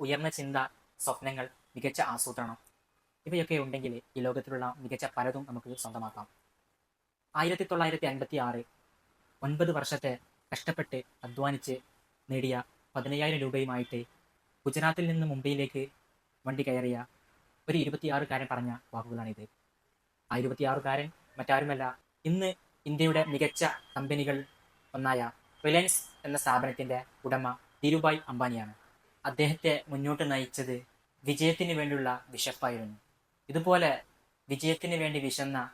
ഉയർന്ന ചിന്ത സ്വപ്നങ്ങൾ മികച്ച ആസൂത്രണം ഇവയൊക്കെ ഉണ്ടെങ്കിൽ ഈ ലോകത്തിലുള്ള മികച്ച പലതും നമുക്ക് സ്വന്തമാക്കാം. ആയിരത്തി തൊള്ളായിരത്തി അൻപത്തി ആറ് ഒൻപത് വർഷത്തെ കഷ്ടപ്പെട്ട് അധ്വാനിച്ച് നേടിയ പതിനയ്യായിരം രൂപയുമായിട്ട് ഗുജറാത്തിൽ നിന്ന് മുംബൈയിലേക്ക് വണ്ടി കയറിയ ഒരു ഇരുപത്തിയാറുകാരൻ പറഞ്ഞ വാക്കുകളാണിത്. ആ ഇരുപത്തിയാറുകാരൻ മറ്റാരുമല്ല ഇന്ന് ഇന്ത്യയുടെ മികച്ച കമ്പനികൾ ഒന്നായ റിലയൻസ് എന്ന സ്ഥാപനത്തിന്റെ ഉടമ ധീരുഭായ് അംബാനിയാണ്. അദ്ദേഹത്തെ മുന്നോട്ട് നയിച്ചത് വിജയത്തിന് വേണ്ടിയുള്ള വിശപ്പായിരുന്നു. ഇതുപോലെ വിജയത്തിന് വേണ്ടി വിശന്ന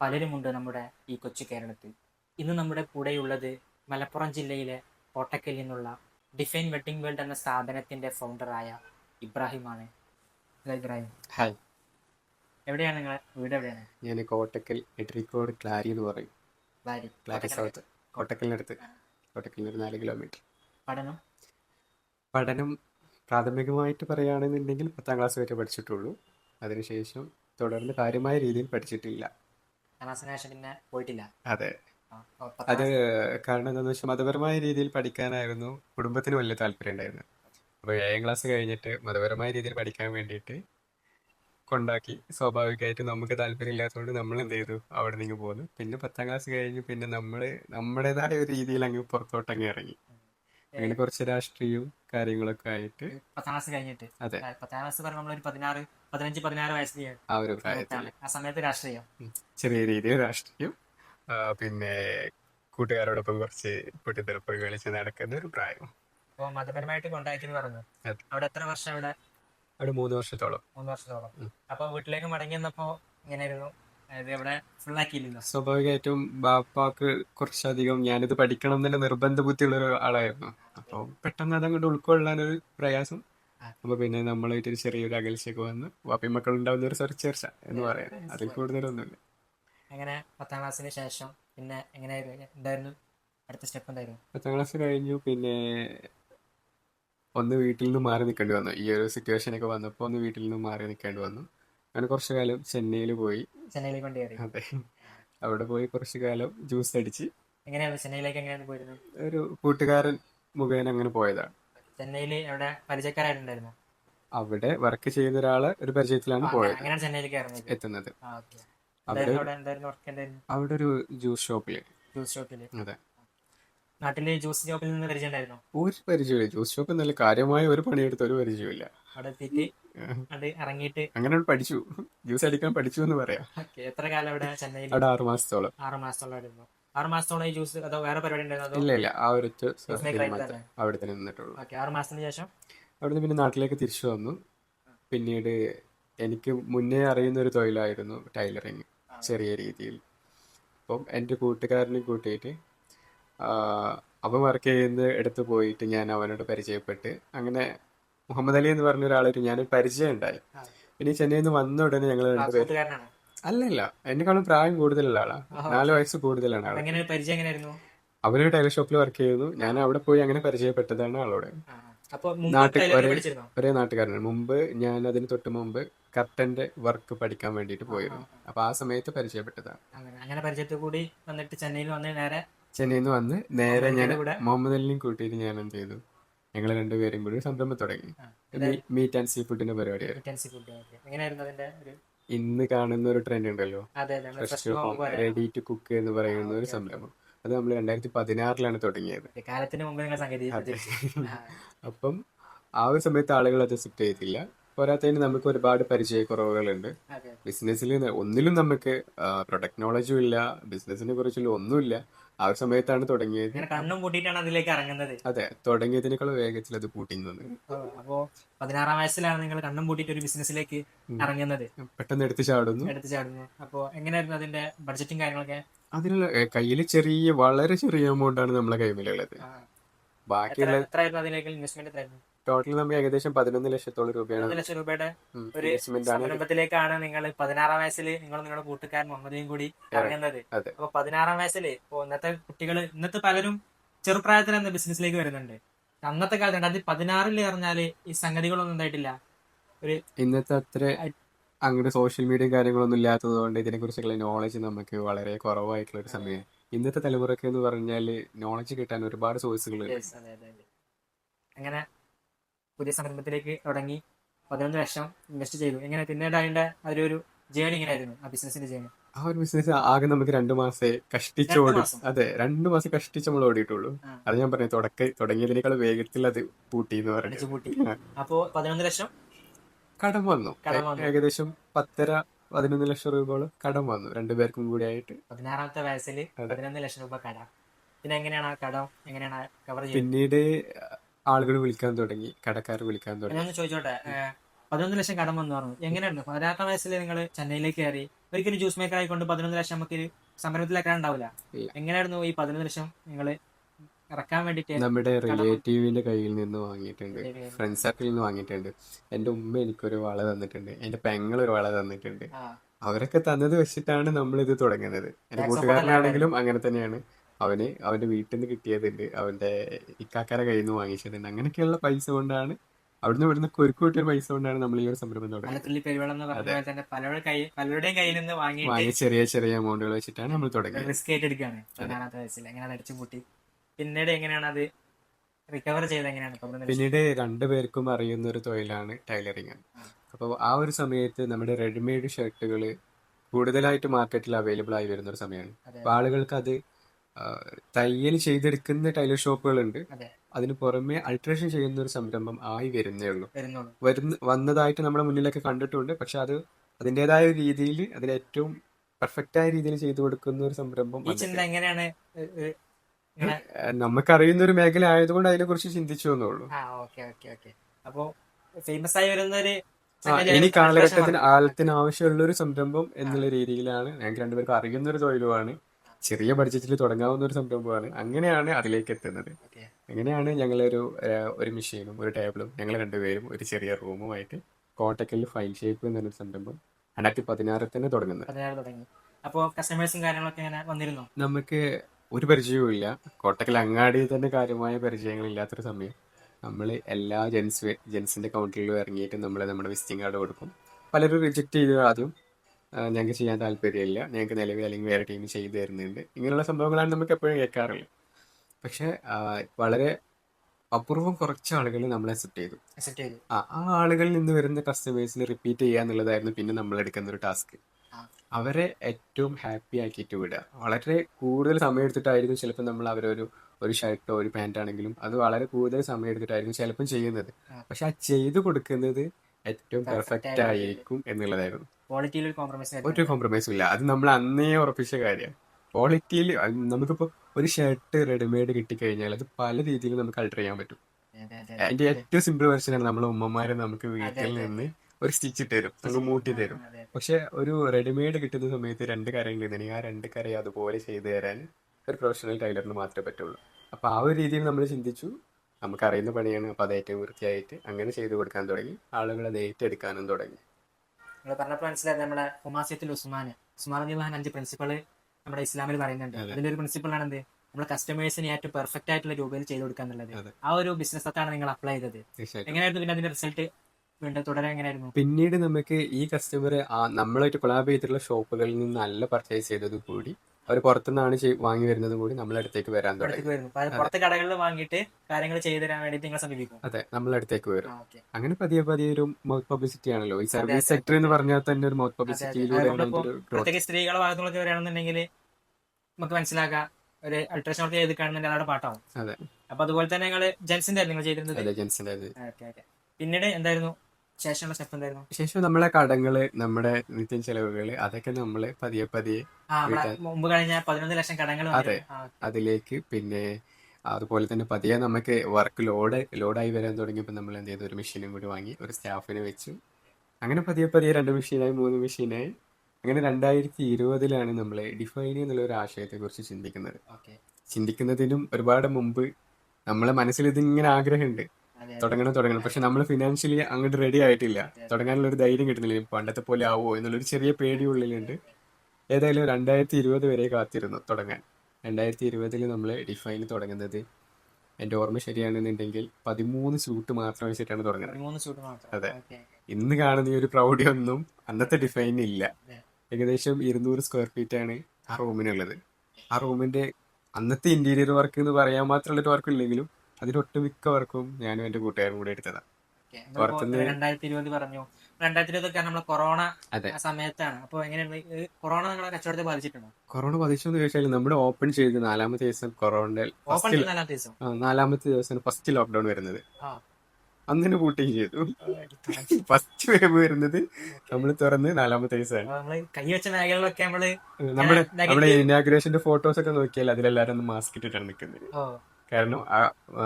പലരുമുണ്ട് നമ്മുടെ ഈ കൊച്ചു കേരളത്തിൽ. ഇന്ന് നമ്മുടെ കൂടെയുള്ളത് മലപ്പുറം ജില്ലയിലെ കോട്ടക്കൽ നിന്നുള്ള ഡിഫൈൻ വെഡിങ് വേൾഡ് എന്ന സ്ഥാപനത്തിന്റെ ഫൗണ്ടറായ ഇബ്രാഹിമാണ്. ഹലോ ഇബ്രാഹിം. ഹായ്. എവിടെയാണ് നിങ്ങൾ വീട് എവിടെയാണ്? ഞാൻ കോട്ടക്കൽ എട്രിക്കോട് ക്ലാരി എന്ന് പറയും. ക്ലാരി. സൗത്ത്. കോട്ടക്കലിനടുത്ത്. കോട്ടക്കലിന് ഒരു നാല് കിലോമീറ്റർ. പഠനം? പഠനം പ്രാഥമികമായിട്ട് പറയുകയാണെന്നുണ്ടെങ്കിൽ പത്താം ക്ലാസ് വരെ പഠിച്ചിട്ടുള്ളൂ. അതിനുശേഷം തുടർന്ന് കാര്യമായ രീതിയിൽ പഠിച്ചിട്ടില്ല. പിന്നെ പോയിട്ടില്ല? അതെ. അത് കാരണം എന്താണെന്ന് വെച്ചാൽ മതപരമായ രീതിയിൽ പഠിക്കാനായിരുന്നു കുടുംബത്തിന് വലിയ താല്പര്യം ഉണ്ടായിരുന്നത്. അപ്പോൾ ഏഴാം ക്ലാസ് കഴിഞ്ഞിട്ട് മതപരമായ രീതിയിൽ പഠിക്കാൻ വേണ്ടിയിട്ട് കൊണ്ടാക്കി സ്വാഭാവികമായിട്ട് നമുക്ക് താല്പര്യം ഇല്ലാത്തതുകൊണ്ട് നമ്മൾ എന്ത് ചെയ്തു? അവിടെ നിന്ന് പോന്നു. പിന്നെ പത്താം ക്ലാസ് കഴിഞ്ഞ് പിന്നെ നമ്മൾ നമ്മുടേതായ ഒരു രീതിയിൽ അങ്ങ് പുറത്തോട്ട് അങ്ങ് ഇറങ്ങി. അങ്ങനെ കുറച്ച് രാഷ്ട്രീയവും കാര്യങ്ങളൊക്കെ ആയിട്ട് പത്താം ക്ലാസ് കഴിഞ്ഞിട്ട്. അതെ. പത്താം ക്ലാസ് പറഞ്ഞ നമ്മളൊരു പതിനാറ് പതിനഞ്ച് പതിനാറ് വയസ്സിൽ ആ ഒരു ആ സമയത്ത് രാഷ്ട്രീയം. ചെറിയ രീതിയിൽ രാഷ്ട്രീയം. പിന്നെ കൂട്ടുകാരോടൊപ്പം കുറച്ച് പൊട്ടിത്തെറുപ്പ് കളിച്ച് നടക്കുന്ന ഒരു പ്രായം. അപ്പോൾ മതപരമായിട്ട് കൊണ്ടാക്കിന്ന് പറഞ്ഞു? അവിടെ എത്ര വർഷം അവിടെ അവിടെ മൂന്ന് വർഷത്തോളം. മൂന്ന് വർഷത്തോളം. അപ്പോൾ അപ്പൊ വീട്ടിലേക്ക് മടങ്ങി വന്നപ്പോ ഇങ്ങനെയായിരുന്നു സ്വാഭാവികമായിട്ടും ബാപ്പാക്ക് കുറച്ചധികം ഞാനിത് പഠിക്കണം എന്നുള്ള നിർബന്ധ ബുദ്ധിയുള്ള ഒരു ആളായിരുന്നു. അപ്പോൾ പെട്ടെന്ന് അതങ്ങോട്ട് ഉൾക്കൊള്ളാൻ ഒരു പ്രയാസം. അപ്പൊ പിന്നെ നമ്മളായിട്ട് ഒരു ചെറിയൊരു അകൽച്ചയൊക്കെ വന്ന് വാപ്പി മക്കൾ ഉണ്ടാവുന്ന ഒരു ചെറു ചേർച്ച എന്ന് പറയാം. അതിൽ കൂടുതലൊന്നുമില്ല. അങ്ങനെ പത്താം ക്ലാസ്സിന് ശേഷം പിന്നെ എങ്ങനെയായിരുന്നു? എന്തായിരുന്നു? അടുത്ത സ്റ്റെപ്പ് എന്തായിരുന്നു? പത്താം ക്ലാസ് കഴിഞ്ഞു പിന്നെ ഒന്ന് വീട്ടിൽ നിന്ന് മാറി നിൽക്കേണ്ടി വന്നു. ഈ ഒരു സിറ്റുവേഷൻ ഒക്കെ വന്നപ്പോൾ ഒന്ന് വീട്ടിൽ നിന്ന് മാറി നിൽക്കേണ്ടി വന്നു. അങ്ങനെ കുറച്ചു കാലം ചെന്നൈയിൽ പോയി. ചെന്നൈയിലേക്ക് കൊണ്ട് കയറി. അതെ. അവിടെ പോയി കുറച്ചു കാലം ജ്യൂസ് അടിച്ച്. എങ്ങനെയാണ് ചെന്നൈയിലേക്ക് എങ്ങനെയാണ് പോയിരുന്നത്? ഒരു കൂട്ടുകാരൻ മുഖേന അങ്ങനെ പോയതാണ്. ചെന്നൈയിൽ അവിടെ പരിചയക്കാരായിട്ടുണ്ടായിരുന്നു? അവിടെ വർക്ക് ചെയ്യുന്ന ഒരാൾ ഒരു പരിചയത്തിലാണ് പോയത്. അങ്ങനെയാണ് ചെന്നൈയിലേക്ക് എത്തുന്നത്. അവിടെ അവിടെ? ഒരു ജ്യൂസ് ഷോപ്പിൽ ജ്യൂസ് ഷോപ്പിൽ അതെ. നാട്ടിൽ ജ്യൂസ് ഷോപ്പിൽ നിന്ന് പരിചയമുണ്ടായിരുന്നു? ഒരു പരിചയമില്ല ജ്യൂസ് ഷോപ്പ് നല്ല കാര്യമായ ഒരു പണിയെടുത്ത ഒരു പരിചയമില്ല അവിടെ അത് ഇറങ്ങിയിട്ട് അങ്ങനെ പഠിച്ചു. ജ്യൂസ് അടിക്കാൻ പഠിച്ചു എന്ന് പറയാം. എത്ര കാലം അവിടെ ചെന്നൈയിൽ അവിടെ ആറു മാസത്തോളം. ആറ് മാസത്തോളം ആയിരുന്നു ആറ് മാസത്തോളം ഈ ജ്യൂസ് അതോ വേറെ പരിപാടി ഉണ്ടായിരുന്നു ഇല്ല ഇല്ല ആ ഒരു അവിടെ തന്നെ. നിന്നിട്ടുള്ളൂ. ഓക്കെ ആറ് മാസത്തിന് ശേഷം? അവിടുന്ന് പിന്നെ നാട്ടിലേക്ക് തിരിച്ചു വന്നു. പിന്നീട് എനിക്ക് മുന്നേ അറിയുന്ന ഒരു തൊഴിലായിരുന്നു ടൈലറിങ് ചെറിയ രീതിയിൽ. അപ്പം എന്റെ കൂട്ടുകാരനെ കൂട്ടിയിട്ട് അവൻ വർക്ക് ചെയ്യുന്ന എടുത്തു പോയിട്ട് ഞാൻ അവനോട് പരിചയപ്പെട്ട് അങ്ങനെ മുഹമ്മദ് അലി എന്ന് പറഞ്ഞ ഒരാളൊരു ഞാൻ പരിചയം ഉണ്ടായി. പിന്നെ ചെന്നൈയിൽ നിന്ന് വന്ന ഉടനെ ഞങ്ങൾ അല്ലല്ല എന്നെക്കാളും പ്രായം കൂടുതലുള്ള ആളാ. നാല് വയസ്സ് കൂടുതലാണ് എങ്ങനെയായിരുന്നു? അവനൊരു ടൈലർ ഷോപ്പിൽ വർക്ക് ചെയ്യുന്നു. ഞാൻ അവിടെ പോയി അങ്ങനെ പരിചയപ്പെട്ടതാണ് ആളോട്. നാട്ടിൽ ഒരേ- ഒരേ നാട്ടുകാരനാണ്. മുമ്പ് ഞാൻ അതിന് തൊട്ട് മുമ്പ് കർട്ടന്റെ വർക്ക് പഠിക്കാൻ വേണ്ടിയിട്ട് പോയിരുന്നു. അപ്പൊ ആ സമയത്ത് പരിചയപ്പെട്ടതാണ്. അങ്ങനെ പരിചയത്തിൽ കൂടി വന്നിട്ട് ചെന്നൈയിൽ വന്ന് നേരെ ചെന്നൈയിൽ നിന്ന് വന്ന് നേരെ ഞാൻ? മുഹമ്മദ് അലിനെയും കൂട്ടിയിട്ട് ഞാൻ എന്ത് ചെയ്തു? ഞങ്ങൾ രണ്ടുപേരും കൂടി സംരംഭം തുടങ്ങി. മീറ്റ് ആൻഡ് സീ ഫുഡിന്റെ പരിപാടിയായിരുന്നു ഇന്ന് കാണുന്ന ഒരു ട്രെൻഡ് ഉണ്ടല്ലോ. റെഡി ടു കുക്ക് എന്ന് പറയുന്ന ഒരു സംരംഭം. അത് നമ്മൾ രണ്ടായിരത്തി പതിനാറിലാണ് തുടങ്ങിയത്. കാലത്തിന് മുമ്പ് നിങ്ങൾ അപ്പം ആ ഒരു സമയത്ത് ആളുകൾ അത് അക്സെപ്റ്റ് ചെയ്തില്ല. പോരാത്തതിന് നമുക്ക് ഒരുപാട് പരിചയക്കുറവുകളുണ്ട്. ബിസിനസ്സിൽ ഒന്നിലും നമുക്ക് പ്രൊഡക്ട് നോളജും ഇല്ല. ബിസിനസിനെ കുറിച്ചുള്ള ഒന്നുമില്ല. ആ ഒരു സമയത്താണ് തുടങ്ങിയത്. കണ്ണും പൂട്ടിയിട്ടാണ് അതിലേക്ക് ഇറങ്ങുന്നത്. അതെ തുടങ്ങിയതിനേക്കാൾ വേഗത്തിൽ അത് കൂട്ടിന്നത് അപ്പോ പതിനാറാം വയസ്സിലാണ് നിങ്ങൾ കണ്ണും പൂട്ടിയിട്ട് ഒരു ബിസിനസ്സിലേക്ക് ഇറങ്ങുന്നത്. പെട്ടെന്ന് എടുത്തു ചാടുന്നു. എടുത്തു ചാടുന്നു. അപ്പോ എങ്ങനെയായിരുന്നു അതിന്റെ ബഡ്ജറ്റും കാര്യങ്ങളൊക്കെ? അതിനുള്ള കയ്യിൽ ചെറിയ വളരെ ചെറിയ എമൗണ്ട് ആണ് നമ്മളെ കൈമിലുള്ളത്. ബാക്കിയുള്ള എത്രയായിരുന്നു അതിലേക്ക് ഇൻവെസ്റ്റ്മെന്റ് എത്രയായിരുന്നു? ടോട്ടൽ നമുക്ക് ഏകദേശം പതിനൊന്ന് ലക്ഷത്തോളം രൂപയാണ്. ലക്ഷം രൂപയുടെ ഒരു സംരംഭത്തിലേക്കാണ് നിങ്ങൾ പതിനാറാം വയസ്സിൽ നിങ്ങൾ നിങ്ങളുടെ കൂട്ടുകാരൻ മുഹമ്മദിയും കൂടി ഇറങ്ങുന്നത്. അപ്പൊ പതിനാറാം വയസ്സിൽ ഇപ്പൊ ഇന്നത്തെ കുട്ടികൾ ഇന്നത്തെ പലരും ചെറുപ്രായത്തിൽ എന്ന ബിസിനസ്സിലേക്ക് വരുന്നുണ്ട്. അന്നത്തെ കാലത്ത് രണ്ടായിരത്തി പതിനാറിൽ ഇറങ്ങാൽ ഈ സംഗതികളൊന്നും ഉണ്ടായിട്ടില്ല. ഒരു ഇന്നത്തെ അത്ര അങ്ങനെ സോഷ്യൽ മീഡിയ കാര്യങ്ങളൊന്നും ഇല്ലാത്തത് കൊണ്ട് ഇതിനെക്കുറിച്ചുള്ള നോളജ് നമുക്ക് വളരെ കുറവായിട്ടുള്ള ഒരു സമയം ഇന്നത്തെ തലമുറയ്ക്ക് എന്ന് പറഞ്ഞാൽ നോളജ് കിട്ടാൻ ഒരുപാട് സോഴ്സുകൾ. അങ്ങനെ പുതിയ സംരംഭത്തിലേക്ക് തുടങ്ങി പതിനൊന്ന് ലക്ഷം ഇൻവെസ്റ്റ് ചെയ്തു. എങ്ങനെ? പിന്നീട് അതിന്റെ ഒരു ജേണി എങ്ങനെയായിരുന്നു ആ ബിസിനസിന്റെ ജേണി ആ ഒരു ബിസിനസ് ആകെ നമുക്ക് രണ്ടു മാസേ കഷ്ടിച്ച് രണ്ട് ഓടി മാസം? അതെ രണ്ടു മാസം കഷ്ടിച്ച് നമ്മൾ ഓടിയിട്ടുള്ളൂ. അത് ഞാൻ പറഞ്ഞു തുടക്ക തുടങ്ങിയതിനേക്കാൾ വേഗത്തിൽ അത് പൂട്ടി. എന്ന് പറഞ്ഞു അപ്പോ പതിനൊന്ന് ലക്ഷം? കടം വന്നു. ഏകദേശം പത്തര പതിനൊന്ന് ലക്ഷം രൂപയോളം കടം വന്നു രണ്ടുപേർക്കും കൂടി ആയിട്ട്. പതിനാറാമത്തെ വയസ്സിൽ. പതിനൊന്ന് ലക്ഷം രൂപ കടം. പിന്നെ എങ്ങനെയാണ് ആ കടം എങ്ങനെയാണ് കവർ പിന്നീട് ആളുകൾ വിളിക്കാൻ തുടങ്ങി കടക്കാർ വിളിക്കാൻ തുടങ്ങി. ഞാൻ ചോദിച്ചോട്ടെ? പതിനൊന്ന് ലക്ഷം കടം വന്നു പറഞ്ഞു. എങ്ങനെയുണ്ട്? പതിനാറാം വയസ്സിൽ നിങ്ങൾ ചെന്നൈയിലേക്ക് കയറി ഒരിക്കലും ജ്യൂസ് മേക്കർ ആയിക്കൊണ്ട് പതിനൊന്ന് ലക്ഷം നമുക്ക് സംരംഭത്തിലേക്കാൻ ഉണ്ടാവില്ല. എങ്ങനെയായിരുന്നു ഈ പതിനൊന്ന് ലക്ഷം നിങ്ങൾ ഇറക്കാൻ വേണ്ടിട്ട് നമ്മുടെ റിലേറ്റീവിന്റെ കയ്യിൽ നിന്ന് വാങ്ങിയിട്ടുണ്ട്. ഫ്രണ്ട്സ് ഫ്രണ്ട് സർക്കിളിൽ നിന്ന് വാങ്ങിയിട്ടുണ്ട്. എന്റെ ഉമ്മ എനിക്കൊരു വള തന്നിട്ടുണ്ട്. എന്റെ പെങ്ങൾ ഒരു വള തന്നിട്ടുണ്ട്. അവരൊക്കെ തന്നത് വെച്ചിട്ടാണ് നമ്മൾ ഇത് തുടങ്ങുന്നത്. എന്റെ കൂട്ടുകാരനാണെങ്കിലും അങ്ങനെ തന്നെയാണ്. അവന് അവന്റെ വീട്ടിൽ നിന്ന് കിട്ടിയതുണ്ട്. അവന്റെ ഇക്കാക്കാരെ കയ്യിൽ നിന്ന് വാങ്ങിച്ചതുണ്ട്. അങ്ങനെയൊക്കെയുള്ള പൈസ കൊണ്ടാണ് അവിടുന്ന് ഇവിടുന്ന് കുരുക്ക് കൂട്ടിയ പൈസ കൊണ്ടാണ് നമ്മൾ ഈ ഒരു സംരംഭം തുടങ്ങിയത് പലരുടെയും കയ്യിൽ നിന്ന് വാങ്ങിയ ചെറിയ ചെറിയ എമൗണ്ടുകൾ വെച്ചിട്ടാണ് നമ്മൾ തുടങ്ങിയത്. റിസ്ക് ഏറ്റെടുക്കുകയാണ് അടിച്ചു പൂട്ടി. പിന്നീട് എങ്ങനെയാണ് അത് റിക്കവർ ചെയ്ത് എങ്ങനെയാണ്? പിന്നീട് രണ്ടുപേർക്കും അറിയുന്ന ഒരു തൊഴിലാണ് ടൈലറിങ് അപ്പോൾ ആ. ഒരു സമയത്ത് നമ്മുടെ റെഡിമെയ്ഡ് ഷർട്ടുകൾ കൂടുതലായിട്ട് മാർക്കറ്റിൽ അവൈലബിൾ ആയി വരുന്ന ഒരു സമയമാണ്. അപ്പൊ അപ്പോൾ ആളുകൾക്ക് അത് തയ്യൽ ചെയ്തെടുക്കുന്ന ടൈലർ ഷോപ്പുകളുണ്ട്. അതെ. അതിന് പുറമെ അൾട്രേഷൻ ചെയ്യുന്ന ഒരു സംരംഭം ആയി വരുന്നേ ഉള്ളൂ. വരുന്ന വന്നതായിട്ട് നമ്മുടെ മുന്നിലൊക്കെ കണ്ടിട്ടുണ്ട്. പക്ഷെ അത് അതിന്റെതായ രീതിയിൽ അതിന് ഏറ്റവും പെർഫെക്റ്റ് ആയ രീതിയിൽ ചെയ്തു കൊടുക്കുന്ന ഒരു സംരംഭം എങ്ങനെയാണ്? നമുക്കറിയുന്ന ഒരു മേഖല ആയതുകൊണ്ട് അതിനെ കുറിച്ച് ചിന്തിച്ചു എന്നുള്ളൂ അപ്പോ ഫേമസ് ആയി വരുന്ന ഒരു ഇനി കാലഘട്ടത്തിന് ആഴത്തിന് ആവശ്യമുള്ള ഒരു സംരംഭം എന്നുള്ള രീതിയിലാണ് ഞങ്ങൾക്ക് രണ്ടുപേർക്കും അറിയുന്ന ഒരു തൊഴിലുമാണ്. ചെറിയ ബഡ്ജറ്റിൽ തുടങ്ങാവുന്ന ഒരു സംരംഭമാണ്. അങ്ങനെയാണ് അതിലേക്ക് എത്തുന്നത്. അങ്ങനെയാണ് ഞങ്ങളൊരു ഒരു മെഷീനും ഒരു ടേബിളും ഞങ്ങൾ രണ്ടുപേരും ഒരു ചെറിയ റൂമുമായിട്ട് കോട്ടക്കൽ ഫൈൽ ഷേപ്പ് എന്നൊരു സംരംഭം രണ്ടായിരത്തി പതിനാറിൽ തന്നെ തുടങ്ങുന്നത്. പതിനാറ് തുടങ്ങി. അപ്പോ കസ്റ്റമേഴ്സും കാര്യങ്ങളൊക്കെ ഇങ്ങനെ വന്നിരുന്നു? നമുക്ക് ഒരു പരിചയവും ഇല്ല കോട്ടക്കൽ അങ്ങാടിയിൽ തന്നെ കാര്യമായ പരിചയങ്ങളില്ലാത്തൊരു സമയം. നമ്മൾ എല്ലാ ജെൻസ് ജെൻസിന്റെ കൗണ്ടറിലും ഇറങ്ങിയിട്ട് നമ്മൾ നമ്മുടെ വിസിറ്റിംഗ് കാർഡ് കൊടുക്കും. പലരും റിജക്ട് ചെയ്തു. ആദ്യം ഞങ്ങൾക്ക് ചെയ്യാൻ താല്പര്യമില്ല. ഞങ്ങൾക്ക് നിലവിൽ അല്ലെങ്കിൽ വേറെ ടീം ചെയ്തു തരുന്നുണ്ട്. ഇങ്ങനെയുള്ള സംഭവങ്ങളാണ് നമുക്ക് എപ്പോഴും കേൾക്കാറുള്ളത്. പക്ഷേ വളരെ അപൂർവം കുറച്ച് ആളുകൾ നമ്മൾ അക്സെപ്റ്റ് ചെയ്തു. അക്സെപ്റ്റ് ചെയ്തു. ആ ആ ആളുകളിൽ നിന്ന് വരുന്ന കസ്റ്റമേഴ്സിന് റിപ്പീറ്റ് ചെയ്യുക എന്നുള്ളതായിരുന്നു പിന്നെ നമ്മൾ എടുക്കുന്ന ഒരു ടാസ്ക് അവരെ ഏറ്റവും ഹാപ്പി ആക്കിയിട്ട് വിടുക. വളരെ കൂടുതൽ സമയം എടുത്തിട്ടായിരുന്നു ചിലപ്പോൾ നമ്മൾ അവരൊരു ഒരു ഷർട്ടോ ഒരു പാന്റ് ആണെങ്കിലും അത് വളരെ കൂടുതൽ സമയം എടുത്തിട്ടായിരുന്നു ചിലപ്പം ചെയ്യുന്നത്. പക്ഷെ ആ ചെയ്തു കൊടുക്കുന്നത് ഏറ്റവും പെർഫെക്റ്റ് ആയിരിക്കും. എന്നുള്ളതായിരുന്നു. ക്വാളിറ്റിയിൽ ഒരു കോംപ്രമൈസ് ഒരു കോംപ്രമൈസും ഇല്ല. അത് നമ്മൾ അന്നേ ഉറപ്പിച്ച കാര്യം. ക്വാളിറ്റിയിൽ നമുക്കിപ്പോൾ ഒരു ഷർട്ട് റെഡിമെയ്ഡ് കിട്ടിക്കഴിഞ്ഞാൽ അത് പല രീതിയിൽ നമുക്ക് അൾട്ടർ ചെയ്യാൻ പറ്റും. അതിന്റെ ഏറ്റവും സിമ്പിൾ വെർഷനാണ് നമ്മളെ ഉമ്മമാരെ നമുക്ക് വീട്ടിൽ നിന്ന് ഒരു സ്റ്റിച്ച് ഇട്ട് തരും നമുക്ക് മൂട്ടി തരും. പക്ഷെ ഒരു റെഡിമെയ്ഡ് കിട്ടുന്ന സമയത്ത് രണ്ട് കരയുണ്ടെന്നുണ്ടെങ്കിൽ ആ രണ്ട് കര അതുപോലെ ചെയ്തു തരാൻ ഒരു പ്രൊഫഷണൽ ടൈലറിന് മാത്രമേ പറ്റുള്ളൂ. അപ്പൊ ആ ഒരു രീതിയിൽ നമ്മൾ ചിന്തിച്ചു. നമുക്ക് അറിയുന്ന പണിയാണ്. അപ്പോൾ അത് ഏറ്റവും വൃത്തിയായിട്ട് അങ്ങനെ ചെയ്തു കൊടുക്കാൻ തുടങ്ങി. ആളുകൾ അത് ഏറ്റെടുക്കാനും തുടങ്ങി. നിങ്ങൾ പറഞ്ഞപ്പോൾ മനസ്സിലായത് നമ്മുടെ ഹുമാസിയത്തിൽ ഉസ്മാൻ ഉസ്മാൻ അലിഹാൻ അഞ്ച് പ്രിൻസിപ്പൾ നമ്മുടെ ഇസ്ലാമിൽ പറയുന്നുണ്ട്. അതിന്റെ ഒരു പ്രിൻസിപ്പിൾ ആണ് എന്ത് നമ്മുടെ കസ്റ്റമേഴ്സിന് ഏറ്റവും പെർഫെക്റ്റ് ആയിട്ടുള്ള രൂപയിൽ ചെയ്തു കൊടുക്കുക എന്നുള്ളത് ആ ഒരു ബിസിനസ് ആണ് നിങ്ങൾ അപ്ലൈ ചെയ്തത്. എങ്ങനെയായിരുന്നു പിന്നെ അതിന്റെ റിസൾട്ട് പിന്നീട് നമുക്ക് ഈ കസ്റ്റമർ നമ്മളായിട്ട് കൊളാബ് ചെയ്തിട്ടുള്ള ഷോപ്പുകളിൽ നിന്ന് നല്ല പർച്ചേസ് ചെയ്തത് കൂടി അവർ പുറത്തുനിന്നാണ് വാങ്ങി വരുന്നത് കൂടി നമ്മളടുത്തേക്ക് വരാൻ തുടങ്ങി. പുറത്തെ കടകളിൽ വാങ്ങിയിട്ട് കാര്യങ്ങൾ ചെയ്തു തരാൻ വേണ്ടി നിങ്ങൾ സമീപിക്കും. അതെ നമ്മളടുത്തേക്ക് വരും. അങ്ങനെ പതിയെ പതിയെ ഒരു മൗത്ത് പബ്ലിസിറ്റി ആണല്ലോ. ഈ സർവീസ് സെക്ടർ എന്ന് പറഞ്ഞാൽ തന്നെ ഒരു മൗത്ത് പബ്ലിസിറ്റിയിലൂടെ സ്ത്രീകളെ ഭാഗത്തുള്ള വരികയാണെന്നുണ്ടെങ്കിൽ നമുക്ക് മനസ്സിലാക്കാം ഒരു അൾട്രാസൗണ്ട് വർക്ക് ചെയ്ത് കാണുന്നുണ്ടെങ്കിൽ അവിടെ പാട്ടാവും. അതെ. അപ്പൊ അതുപോലെ തന്നെ നിങ്ങൾ ജെൻസിന്റെ നിങ്ങൾ ചെയ്തിരുന്നത്? ജെൻസിന്റെ പിന്നീട് എന്തായിരുന്നു? ശേഷമുള്ള സ്റ്റെപ്പ് എന്തായിരുന്നു? ശേഷം നമ്മളെ കടങ്ങൾ നമ്മുടെ നിത്യം ചെലവുകൾ അതൊക്കെ നമ്മൾ പതിയെ പതിയെ മുമ്പ് കഴിഞ്ഞ പതിനൊന്ന് ലക്ഷം കടങ്ങൾ അതെ. അതിലേക്ക് പിന്നെ അതുപോലെ തന്നെ പതിയെ നമുക്ക് വർക്ക് ലോഡ് ലോഡായി വരാൻ തുടങ്ങിയപ്പോൾ നമ്മൾ എന്ത് ചെയ്തു? ഒരു മെഷീനും കൂടി വാങ്ങി ഒരു സ്റ്റാഫിനെ വെച്ചു. അങ്ങനെ പതിയെ പതിയെ രണ്ട് മെഷീനായി മൂന്ന് മെഷീനായി അങ്ങനെ രണ്ടായിരത്തി ഇരുപതിലാണ് നമ്മൾ ഡിഫൈൻ എന്നുള്ള ഒരു ആശയത്തെക്കുറിച്ച് ചിന്തിക്കുന്നത്. ചിന്തിക്കുന്നതിനും ഒരുപാട് മുമ്പ് നമ്മളെ മനസ്സിൽ ഇതിങ്ങനെ ആഗ്രഹമുണ്ട്. തുടങ്ങണം തുടങ്ങണം. പക്ഷെ നമ്മൾ ഫിനാൻഷ്യലി അങ്ങോട്ട് റെഡി ആയിട്ടില്ല. തുടങ്ങാനുള്ള ഒരു ധൈര്യം കിട്ടുന്നില്ല. പണ്ടത്തെ പോലെ ആവുമോ എന്നുള്ളൊരു ചെറിയ പേടി ഉള്ളിലുണ്ട്. ഏതായാലും രണ്ടായിരത്തി ഇരുപത് വരെ കാത്തിരുന്നു തുടങ്ങാൻ. രണ്ടായിരത്തി ഇരുപതിൽ നമ്മൾ ഡിഫൈൻ തുടങ്ങുന്നത്. എന്റെ ഓർമ്മ ശരിയാണെന്നുണ്ടെങ്കിൽ പതിമൂന്ന് സ്യൂട്ട് മാത്രം വെച്ചിട്ടാണ് തുടങ്ങുന്നത്. ഷൂട്ട് അതെ. ഇന്ന് കാണുന്ന ഈ ഒരു പ്രൗഢിയൊന്നും അന്നത്തെ ഡിഫൈൻ ഇല്ല. ഏകദേശം ഇരുന്നൂറ് സ്ക്വയർ ഫീറ്റ് ആണ് ആ റൂമിനുള്ളത് ആ റൂമിന്റെ അന്നത്തെ ഇന്റീരിയർ വർക്ക് എന്ന് പറയാൻ മാത്രമുള്ള ഒരു വർക്ക് ഇല്ലെങ്കിലും ഒട്ടുമിക്ക ഞാനും എന്റെ കൂട്ടുകാരും കൂടെ എടുത്തതാണ് പുറത്തുനിന്ന് രണ്ടായിരത്തി ഇരുപത് പറഞ്ഞു? രണ്ടായിരത്തി ഇരുപതൊക്കെ നമ്മളെ കൊറോണ സമയത്താണ്. അപ്പൊ എങ്ങനെയാണ് കൊറോണ നിങ്ങളെ കച്ചവടത്തെ ബാധിച്ചിട്ടുണ്ടോ? കൊറോണ ബാധിച്ചെന്ന് ചോദിച്ചാൽ നമ്മുടെ ഓപ്പൺ ചെയ്ത് നാലാമത്തെ ദിവസം കൊറോണ നാലാമത്തെ ദിവസം? ഫസ്റ്റ് ലോക്ക്ഡൌൺ വരുന്നത്. അന്നിന് പൂട്ടുകയും ചെയ്തു. ഫസ്റ്റ് വേവ് വരുന്നത് നമ്മൾ തുറന്ന് നാലാമത്തെ ദിവസമാണ്. കൈവച്ച മേഖലകളൊക്കെ നമ്മൾ നമ്മുടെ നമ്മുടെ ഇനാഗ്രേഷന്റെ ഫോട്ടോസ് ഒക്കെ നോക്കിയാൽ അതിലെല്ലാരും മാസ്ക് ഇട്ടിട്ടാണ് നിൽക്കുന്നത് കാരണം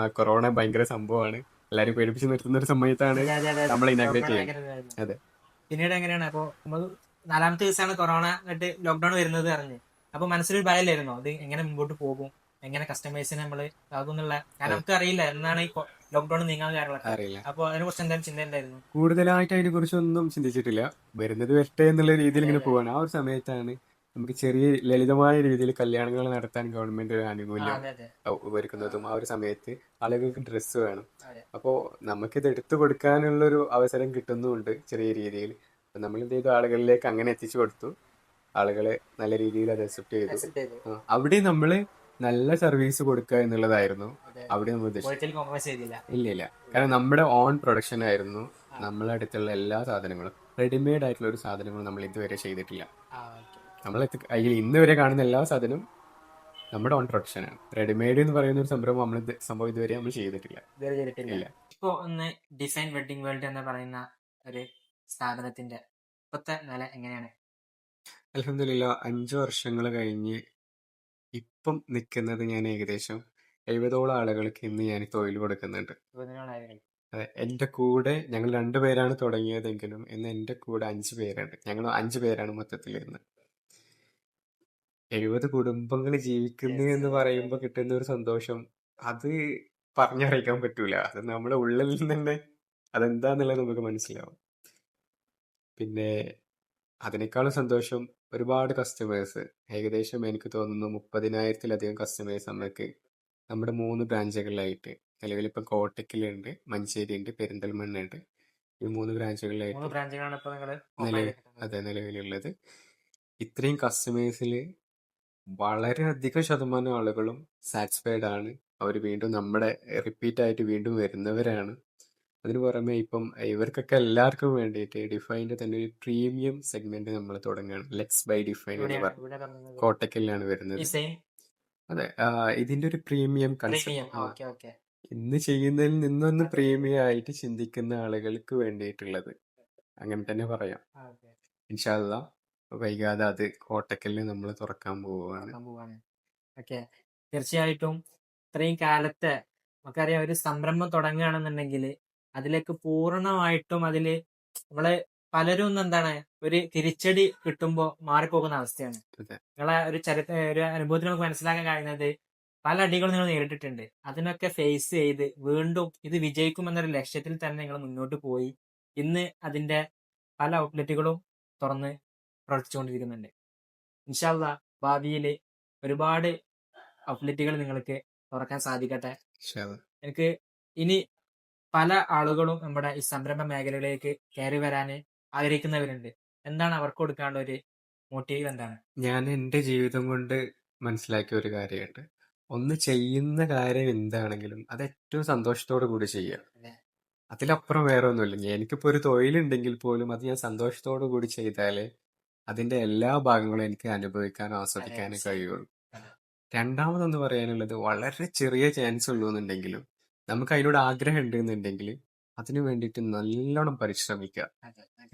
കൊറോണ ഭയങ്കര സംഭവമാണ്. എല്ലാരും പേടിപ്പിച്ച് നിർത്തുന്ന ഒരു സമയത്താണ്. നമ്മൾ ഇനാഗ്രേറ്റ് ചെയ്യുന്നത്. അതെ. പിന്നീട് എങ്ങനെയാണ്? അപ്പൊ നമ്മൾ നാലാമത്തെ ദിവസമാണ് കൊറോണ എന്നിട്ട് ലോക്ക്ഡൌൺ വരുന്നത് അറിഞ്ഞ് അപ്പൊ മനസ്സിലൊരു ഭയമില്ലായിരുന്നോ? അത് എങ്ങനെ മുമ്പോട്ട് പോകും? എങ്ങനെ കസ്റ്റമേഴ്സിനെ നമ്മൾ ആകുന്നുള്ള കാരണം നമുക്ക് അറിയില്ല എന്നാണ് ഈ ലോക്ക്ഡൌൺ നീങ്ങാൻ കാരണം അറിയില്ല. അപ്പൊ അതിനെ കുറിച്ച് എന്തായാലും ചിന്ത ഉണ്ടായിരുന്നു? കൂടുതലായിട്ട് അതിനെ കുറിച്ചൊന്നും ചിന്തിച്ചിട്ടില്ല. വരുന്നത് വരട്ടെ എന്നുള്ള രീതിയിൽ ഇങ്ങനെ പോവാണ്. ആ ഒരു സമയത്താണ് നമുക്ക് ചെറിയ ലളിതമായ രീതിയിൽ കല്യാണങ്ങൾ നടത്താൻ ഗവൺമെന്റ് ഒരു ആനുകൂല്യം ഒരുക്കുന്നതും ആ ഒരു സമയത്ത് ആളുകൾക്ക് ഡ്രസ്സ് വേണം. അപ്പോൾ നമുക്ക് ഇത് എടുത്തു കൊടുക്കാനുള്ള ഒരു അവസരം കിട്ടുന്നുമുണ്ട് ചെറിയ രീതിയിൽ. നമ്മൾ എന്ത് ചെയ്തു ആളുകളിലേക്ക് അങ്ങനെ എത്തിച്ചു കൊടുത്തു. ആളുകളെ നല്ല രീതിയിൽ അത് അക്സെപ്റ്റ് ചെയ്തു. അവിടെ നമ്മൾ നല്ല സർവീസ് കൊടുക്കുക എന്നുള്ളതായിരുന്നു അവിടെ നമ്മൾ ഇല്ല ഇല്ല. കാരണം നമ്മുടെ ഓൺ പ്രൊഡക്ഷൻ ആയിരുന്നു. നമ്മളെ അടുത്തുള്ള എല്ലാ സാധനങ്ങളും റെഡിമെയ്ഡ് ആയിട്ടുള്ള ഒരു സാധനങ്ങളും നമ്മൾ ഇതുവരെ ചെയ്തിട്ടില്ല. ആ, അതിൽ ഇന്ന് വരെ കാണുന്ന എല്ലാ സാധനവും നമ്മുടെ ഓൺ പ്രൊഡക്ഷനാണ് റെഡിമെയ്ഡ് എന്ന് പറയുന്ന ഒരു സംരംഭം നമ്മൾ സംഭവം ഇതുവരെ നമ്മൾ ചെയ്തിട്ടില്ല. ഇല്ല. ഇപ്പൊ ഒന്ന് ഡിസൈൻ വെഡിങ് വേൾഡ് എന്ന് പറയുന്ന ഒരു സ്ഥാപനത്തിന്റെ ഇപ്പത്തെ നില എങ്ങനെയാണ്? അലഹമില്ല അഞ്ച് വർഷങ്ങൾ കഴിഞ്ഞ് ഇപ്പം നിൽക്കുന്നത് ഞാൻ ഏകദേശം എഴുപതോളം ആളുകൾക്ക് ഇന്ന് ഞാൻ തൊഴിൽ കൊടുക്കുന്നുണ്ട്. എന്റെ അതെ എന്റെ കൂടെ ഞങ്ങൾ രണ്ടുപേരാണ് തുടങ്ങിയതെങ്കിലും ഇന്ന് എന്റെ കൂടെ അഞ്ച് പേരുണ്ട് ഞങ്ങൾ അഞ്ച് പേരാണ് മൊത്തത്തിൽ ഇന്ന് എഴുപത് കുടുംബങ്ങൾ ജീവിക്കുന്നു എന്ന് പറയുമ്പോൾ കിട്ടുന്ന ഒരു സന്തോഷം അത് പറഞ്ഞറിയിക്കാൻ പറ്റൂല. അത് നമ്മുടെ ഉള്ളിൽ നിന്ന് തന്നെ അതെന്താന്നുള്ളത് നമുക്ക് മനസ്സിലാവും. പിന്നെ അതിനേക്കാളും സന്തോഷം ഒരുപാട് കസ്റ്റമേഴ്സ് ഏകദേശം എനിക്ക് തോന്നുന്നു മുപ്പതിനായിരത്തിലധികം കസ്റ്റമേഴ്സ് നമുക്ക് നമ്മുടെ മൂന്ന് ബ്രാഞ്ചുകളിലായിട്ട് നിലവിൽ ഇപ്പം കോട്ടക്കിലുണ്ട് മഞ്ചേരി ഉണ്ട് പെരിന്തൽമണ്ണ ഉണ്ട് ഈ മൂന്ന് ബ്രാഞ്ചുകളിലായിട്ട് നിലവിൽ അതെ നിലവിലുള്ളത്. ഇത്രയും കസ്റ്റമേഴ്സിൽ വളരെയധികം ശതമാനം ആളുകളും സാറ്റിസ്ഫൈഡ് ആണ്. അവർ വീണ്ടും നമ്മുടെ റിപ്പീറ്റ് ആയിട്ട് വീണ്ടും വരുന്നവരാണ്. അതിന് പുറമെ ഇപ്പം ഇവർക്കൊക്കെ എല്ലാവർക്കും വേണ്ടിയിട്ട് ഡിഫൈന്റെ തന്നെ ഒരു പ്രീമിയം സെഗ്മെന്റ് നമ്മൾ തുടങ്ങുകയാണ്. ലെറ്റ്സ് ബൈ ഡിഫൈൻ എന്ന് പറഞ്ഞു ഇവിടെ വരുന്നത്. അതെ ഇതിന്റെ ഒരു പ്രീമിയം കൺസെപ്റ്റ് ഇന്ന് ചെയ്യുന്നതിൽ നിന്നൊന്ന് പ്രീമിയം ആയിട്ട് ചിന്തിക്കുന്ന ആളുകൾക്ക് വേണ്ടിയിട്ടുള്ളത്. അങ്ങനെ തന്നെ പറയാം. ഇൻഷാല്ല വൈകാതെ അത് കോട്ടക്കലിൽ നമ്മൾ തുറക്കാൻ പോവുകയാണ്. പോവാണ് ഓക്കെ. തീർച്ചയായിട്ടും ഇത്രയും കാലത്തെ നമുക്കറിയാം ഒരു സംരംഭം തുടങ്ങുകയാണെന്നുണ്ടെങ്കിൽ അതിലേക്ക് പൂർണമായിട്ടും അതിൽ നമ്മളെ പലരും ഇന്ന് എന്താണ് ഒരു തിരിച്ചടി കിട്ടുമ്പോൾ മാറിപ്പോകുന്ന അവസ്ഥയാണ്. അതെ. നിങ്ങളെ ഒരു ചരിത്ര ഒരു അനുഭവത്തിൽ നമുക്ക് മനസ്സിലാക്കാൻ കഴിയുന്നത് പല അടികളും നിങ്ങൾ നേരിട്ടിട്ടുണ്ട്. അതിനൊക്കെ ഫേസ് ചെയ്ത് വീണ്ടും ഇത് വിജയിക്കുമെന്നൊരു ലക്ഷ്യത്തിൽ തന്നെ നിങ്ങൾ മുന്നോട്ട് പോയി. ഇന്ന് അതിന്റെ പല ഔട്ട്ലെറ്റുകളും തുറന്ന് പ്രവർത്തിച്ചുകൊണ്ടിരിക്കുന്നുണ്ട്. ഇൻഷാല്ല ഭാവിയിൽ ഒരുപാട് ഔട്ട്ലെറ്റുകൾ നിങ്ങൾക്ക് തുറക്കാൻ സാധിക്കട്ടെ. എനിക്ക് ഇനി പല ആളുകളും നമ്മുടെ ഈ സംരംഭ മേഖലകളിലേക്ക് കയറി വരാൻ ആഗ്രഹിക്കുന്നവരുണ്ട്. എന്താണ് അവർക്ക് കൊടുക്കാനുള്ള ഒരു മോട്ടീവ് എന്താണ്? ഞാൻ എന്റെ ജീവിതം കൊണ്ട് മനസ്സിലാക്കിയ ഒരു കാര്യമുണ്ട്. ഒന്ന് ചെയ്യുന്ന കാര്യം എന്താണെങ്കിലും അത് ഏറ്റവും സന്തോഷത്തോടു കൂടി ചെയ്യുക. അതിലപ്പുറം വേറെ ഒന്നുമില്ല എനിക്കിപ്പോ ഒരു തൊഴിലുണ്ടെങ്കിൽ പോലും അത് ഞാൻ സന്തോഷത്തോടു കൂടി ചെയ്താലേ അതിന്റെ എല്ലാ ഭാഗങ്ങളും എനിക്ക് അനുഭവിക്കാനും ആസ്വദിക്കാനും. കഴിയുള്ളൂ. രണ്ടാമതെന്ന് പറയാനുള്ളത് വളരെ ചെറിയ ചാൻസ് ഉള്ളൂ എന്നുണ്ടെങ്കിലും നമുക്ക് അതിനോട് ആഗ്രഹം ഉണ്ട് എന്നുണ്ടെങ്കിൽ അതിനു വേണ്ടിയിട്ട് നല്ലോണം പരിശ്രമിക്കുക.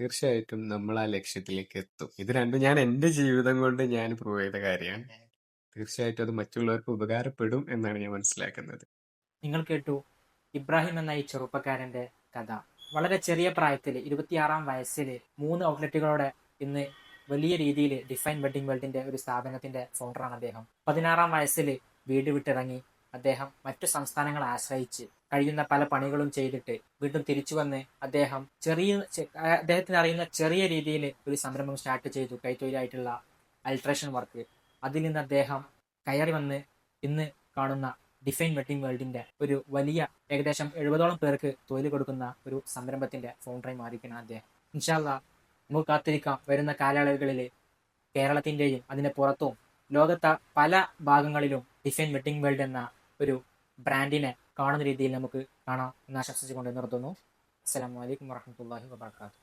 തീർച്ചയായിട്ടും നമ്മൾ ആ ലക്ഷ്യത്തിലേക്ക് എത്തും. ഇത് രണ്ടും ഞാൻ എന്റെ ജീവിതം കൊണ്ട് ഞാൻ പ്രൂവ് ചെയ്ത കാര്യമാണ്. തീർച്ചയായിട്ടും അത് മറ്റുള്ളവർക്ക് ഉപകാരപ്പെടും എന്നാണ് ഞാൻ മനസ്സിലാക്കുന്നത്. നിങ്ങൾ കേട്ടു ഇബ്രാഹിം എന്ന ഈ ചെറുപ്പക്കാരന്റെ കഥ. വളരെ ചെറിയ പ്രായത്തിൽ ഇരുപത്തിയാറാം വയസ്സിൽ മൂന്ന് ഔട്ട്ലെറ്റുകളോടെ ഇന്ന് വലിയ രീതിയിൽ ഡിഫൈൻ വെഡിങ് വേൾഡിന്റെ ഒരു സ്ഥാപനത്തിന്റെ ഫൗണ്ടറാണ് അദ്ദേഹം. പതിനാറാം വയസ്സിൽ വീട് വിട്ടിറങ്ങി അദ്ദേഹം മറ്റു സംസ്ഥാനങ്ങളെ ആശ്രയിച്ച് കഴിയുന്ന പല പണികളും ചെയ്തിട്ട് വീണ്ടും തിരിച്ചു വന്ന് അദ്ദേഹം ചെറിയ അദ്ദേഹത്തിന് അറിയുന്ന ചെറിയ രീതിയിൽ ഒരു സംരംഭം സ്റ്റാർട്ട് ചെയ്തു കൈത്തൊഴിലായിട്ടുള്ള അൾട്രേഷൻ വർക്ക് അതിൽ നിന്ന് അദ്ദേഹം കയറി വന്ന് ഇന്ന് കാണുന്ന ഡിഫൈൻ വെഡിങ് വേൾഡിന്റെ ഒരു വലിയ ഏകദേശം എഴുപതോളം പേർക്ക് തൊഴിൽ കൊടുക്കുന്ന ഒരു സംരംഭത്തിന്റെ ഫൗണ്ടറായി മാറിയിരിക്കണം അദ്ദേഹം. ഇൻഷാല്ല നമുക്ക് കാത്തിരിക്കാം വരുന്ന കാലയളവുകളിൽ കേരളത്തിന്റെയും അതിന് പുറത്തും ലോകത്തെ പല ഭാഗങ്ങളിലും ഡിസൈൻ വെഡിങ് വേൾഡ് എന്ന ഒരു ബ്രാൻഡിനെ കാണുന്ന രീതിയിൽ നമുക്ക് കാണാം എന്ന് ആശംസിച്ചുകൊണ്ട് നിർത്തുന്നു. അസ്സാം അലൈക്കും വറഹ്മത്തുള്ളാഹി വബറകാതുഹു.